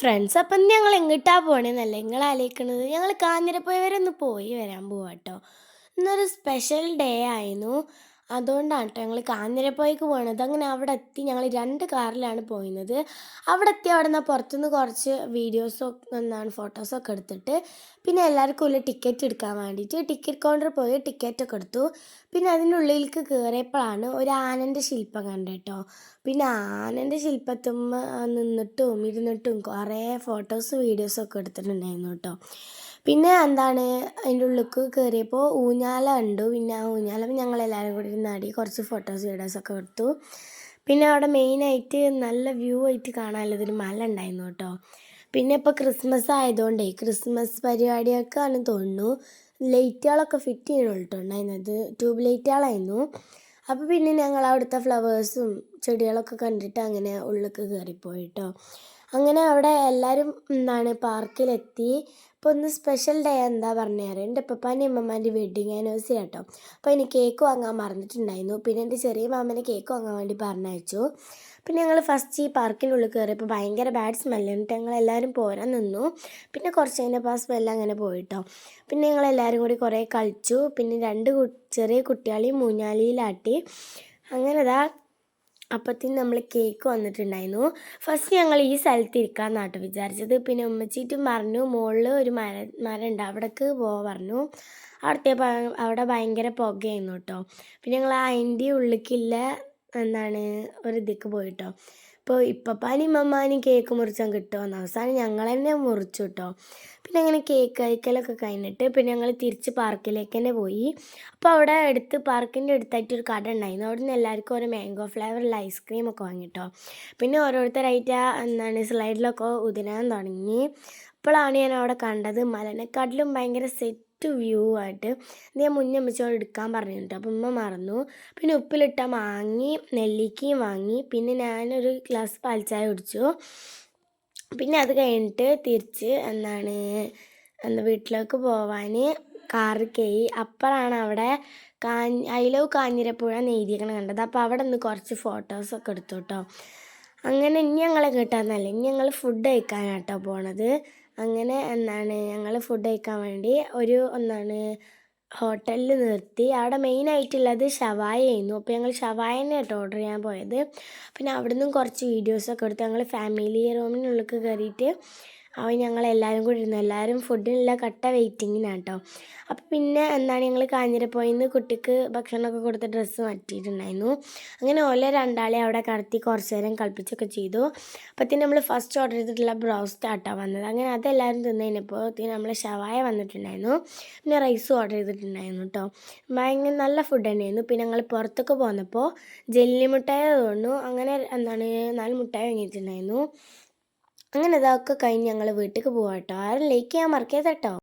Friends അപ്പം ഞങ്ങൾ എങ്ങോട്ടാണ് പോകണേന്നല്ല നിങ്ങൾ ആലോചിക്കണത്. ഞങ്ങൾ കാഞ്ഞിരപ്പുഴ വരെ ഒന്ന് പോയി വരാൻ പോവാട്ടോ. ഇന്നൊരു സ്പെഷ്യൽ ഡേ ആയിരുന്നു. അതുകൊണ്ടാണ് കേട്ടോ ഞങ്ങൾ കാഞ്ഞിരപ്പുഴയ്ക്ക് പോണത്. അങ്ങനെ അവിടെ എത്തി ഞങ്ങൾ രണ്ട് കാറിലാണ് പോയിരുന്നത്. അവിടെ എത്തി അവിടെ നിന്ന് പുറത്തുനിന്ന് കുറച്ച് വീഡിയോസും എന്താണ് ഫോട്ടോസൊക്കെ എടുത്തിട്ട് പിന്നെ എല്ലാവർക്കും ഉള്ള ടിക്കറ്റ് എടുക്കാൻ വേണ്ടിയിട്ട് ടിക്കറ്റ് കൗണ്ടറിൽ പോയി ടിക്കറ്റൊക്കെ എടുത്തു. പിന്നെ അതിന്റെ ഉള്ളിലേക്ക് കയറിയപ്പോഴാണ് ഒരു ആനന്റെ ശില്പം കണ്ടത് കേട്ടോ പിന്നെ ആനന്റെ ശില്പത്തുമ്മ നിന്നിട്ടും ഇരുന്നിട്ടും കുറേ ഫോട്ടോസ് വീഡിയോസും ഒക്കെ എടുത്തിട്ടുണ്ടായിരുന്നു കേട്ടോ പിന്നെ എന്താണ് അതിന്റെ ഉള്ളിലേക്ക് കയറിയപ്പോൾ ഊഞ്ഞാല കണ്ടു. പിന്നെ ആ ഊഞ്ഞാല ഞങ്ങളെല്ലാവരും കൂടി ഇരുന്നാടി കുറച്ച് ഫോട്ടോസ് വീഡിയോസൊക്കെ എടുത്തു. പിന്നെ അവിടെ മെയിനായിട്ട് നല്ല വ്യൂ ആയിട്ട് കാണാനുള്ളതൊരു മല ഉണ്ടായിരുന്നു കേട്ടോ. പിന്നെ ഇപ്പോൾ ക്രിസ്മസ് ആയതുകൊണ്ടേ ക്രിസ്മസ് പരിപാടിയൊക്കെ ആണ് തോന്നുന്നു ലൈറ്റുകളൊക്കെ ഫിറ്റ് ചെയ്യണുള്ളൂ ഉണ്ടായിരുന്നത്. ട്യൂബ് ലൈറ്റുകളായിരുന്നു അപ്പോൾ പിന്നെ ഞങ്ങൾ അവിടുത്തെ ഫ്ലവേഴ്സും ചെടികളൊക്കെ കണ്ടിട്ട് അങ്ങനെ ഉള്ളിലേക്ക് കയറിപ്പോയി കേട്ടോ. അങ്ങനെ അവിടെ എല്ലാവരും എന്താണ് പാർക്കിലെത്തി. അപ്പോൾ ഒന്ന് സ്പെഷ്യൽ ഡേ എന്താ പറഞ്ഞു തരാം. എന്റെ പപ്പാന്റെ അമ്മമാന്റെ വെഡിങ് ആനിവേഴ്സറി കേട്ടോ അപ്പോൾ എനിക്ക് കേക്ക് വാങ്ങാൻ മറന്നിട്ടുണ്ടായിരുന്നു. പിന്നെ എന്റെ ചെറിയ മാമനെ കേക്ക് വാങ്ങാൻ വേണ്ടി പറഞ്ഞയച്ചു. പിന്നെ ഞങ്ങൾ ഫസ്റ്റ് ഈ പാർക്കിനുള്ളിൽ കയറിയപ്പോൾ ഭയങ്കര ബാഡ് സ്മെല്ല് എന്നിട്ട് ഞങ്ങൾ എല്ലാവരും പോരാൻ നിന്നു. പിന്നെ കുറച്ച് കഴിഞ്ഞപ്പോൾ ആ സ്മെല്ല് അങ്ങനെ പോയിട്ടോ. പിന്നെ ഞങ്ങൾ എല്ലാവരും കൂടി കുറേ കളിച്ചു. പിന്നെ രണ്ട് ചെറിയ കുട്ടികളെയും മൂഞ്ഞാലിയിലാട്ടി. അങ്ങനെ ഇതാ അപ്പത്തിന് നമ്മൾ കേക്ക് വന്നിട്ടുണ്ടായിരുന്നു. ഫസ്റ്റ് ഞങ്ങൾ ഈ സ്ഥലത്ത് ഇരിക്കാമെന്നാട്ടോ വിചാരിച്ചത്. പിന്നെ ഉമ്മച്ചീറ്റും പറഞ്ഞു മുകളിൽ ഒരു മര മരം ഉണ്ട് അവിടേക്ക് പോവാൻ പറഞ്ഞു. അവിടുത്തെ അവിടെ ഭയങ്കര പുകയായിരുന്നു കേട്ടോ പിന്നെ ഞങ്ങൾ അതിന്റെ ഉള്ളിലേക്കില്ല എന്താണ് ഒരു ഇതിക്ക് പോയിട്ടോ. ഇപ്പോൾ ഇപ്പപ്പാനും ഇമ്മമ്മാനും കേക്ക് മുറിച്ചാൽ കിട്ടുമെന്ന് അവസാനം ഞങ്ങൾ തന്നെ മുറിച്ചു കേട്ടോ പിന്നെ അങ്ങനെ കേക്ക് കഴിക്കലൊക്കെ കഴിഞ്ഞിട്ട് പിന്നെ ഞങ്ങൾ തിരിച്ച് പാർക്കിലേക്ക് തന്നെ പോയി. അപ്പോൾ അവിടെ അടുത്ത് പാർക്കിന്റെ അടുത്തായിട്ട് ഒരു കട ഉണ്ടായിരുന്നു. അവിടെ നിന്ന് എല്ലാവർക്കും ഓരോ മാംഗോ ഫ്ലേവറുള്ള ഐസ്ക്രീം ഒക്കെ വാങ്ങിട്ടോ. പിന്നെ ഓരോരുത്തരായിട്ട് എന്താണ് സ്ലൈഡിലൊക്കെ ഉതിരാൻ തുടങ്ങി. അപ്പോഴാണ് ഞാൻ അവിടെ കണ്ടത്. മലനെക്കാട്ടിലും ഭയങ്കര സെറ്റ് ബെസ്റ്റ് വ്യൂ ആയിട്ട് ഞാൻ മുന്നേ അമ്മച്ചോട് എടുക്കാൻ പറഞ്ഞിട്ടുണ്ട്. അപ്പം ഉമ്മ മറന്നു. പിന്നെ ഉപ്പിലിട്ട മാങ്ങി നെല്ലിക്കയും വാങ്ങി. പിന്നെ ഞാനൊരു ഗ്ലാസ് പാൽച്ചായ കുടിച്ചു. പിന്നെ അത് കഴിഞ്ഞിട്ട് തിരിച്ച് എന്താണ് എന്താ വീട്ടിലേക്ക് പോവാൻ കാറ് കയറി അപ്പോഴാണ് അവിടെ കാ ഐ ലവ് കാഞ്ഞിരപ്പുഴ നെയ്തിക്കണം കണ്ടത്. അപ്പോൾ അവിടെ നിന്ന് കുറച്ച് ഫോട്ടോസൊക്കെ എടുത്തു കേട്ടോ. അങ്ങനെ ഇനി ഞങ്ങളെ കിട്ടാന്നല്ല ഇനി ഞങ്ങൾ ഫുഡ് കഴിക്കാനാട്ടോ പോണത്. അങ്ങനെ എന്താണ് ഞങ്ങൾ ഫുഡ് കഴിക്കാൻ വേണ്ടി ഒരു ഒന്നാണ് ഹോട്ടലിൽ നിർത്തി. അവിടെ മെയിനായിട്ടുള്ളത് ഷവായ ആയിരുന്നു അപ്പോൾ ഞങ്ങൾ ഷവായനെ കേട്ടോ ഓർഡർ ചെയ്യാൻ പോയത്. പിന്നെ അവിടെ നിന്നും കുറച്ച് വീഡിയോസൊക്കെ എടുത്ത് ഞങ്ങൾ ഫാമിലി റൂമിനുള്ളിൽ കയറിയിട്ട് അവൻ ഞങ്ങളെല്ലാവരും കൂടി ഇരുന്നു. എല്ലാവരും ഫുഡിനുള്ള കട്ട വെയിറ്റിങ്ങിനാണ് കേട്ടോ അപ്പോൾ പിന്നെ എന്താണ് ഞങ്ങൾ കാഞ്ഞിരപ്പോയിന്ന് കുട്ടിക്ക് ഭക്ഷണമൊക്കെ കൊടുത്ത് ഡ്രസ്സ് മാറ്റിയിട്ടുണ്ടായിരുന്നു. അങ്ങനെ ഓല രണ്ടാളെ അവിടെ കടത്തി കുറച്ച് നേരം കളിപ്പിച്ചൊക്കെ ചെയ്തു. അപ്പത്തിന് നമ്മൾ ഫസ്റ്റ് ഓർഡർ ചെയ്തിട്ടുള്ള ബ്രൗസ് ആട്ടോ വന്നത്. അങ്ങനെ അതെല്ലാവരും തിന്നതിനപ്പോൾ നമ്മൾ ഷവായ വന്നിട്ടുണ്ടായിരുന്നു. പിന്നെ റൈസ് ഓർഡർ ചെയ്തിട്ടുണ്ടായിരുന്നു കേട്ടോ ഭയങ്കര നല്ല ഫുഡ് തന്നെയായിരുന്നു. പിന്നെ ഞങ്ങൾ പുറത്തൊക്കെ പോന്നപ്പോൾ ജെല്ലി മുട്ടായ തോന്നുന്നു. അങ്ങനെ എന്താണ് നാല് മുട്ടായ വാങ്ങിയിട്ടുണ്ടായിരുന്നു. അങ്ങനെ ഇതൊക്കെ കഴിഞ്ഞ് ഞങ്ങൾ വീട്ടിലേക്ക് പോകാം കേട്ടോ ആരും ലൈക്ക് ചെയ്യാൻ മറക്കരുത് കേട്ടോ.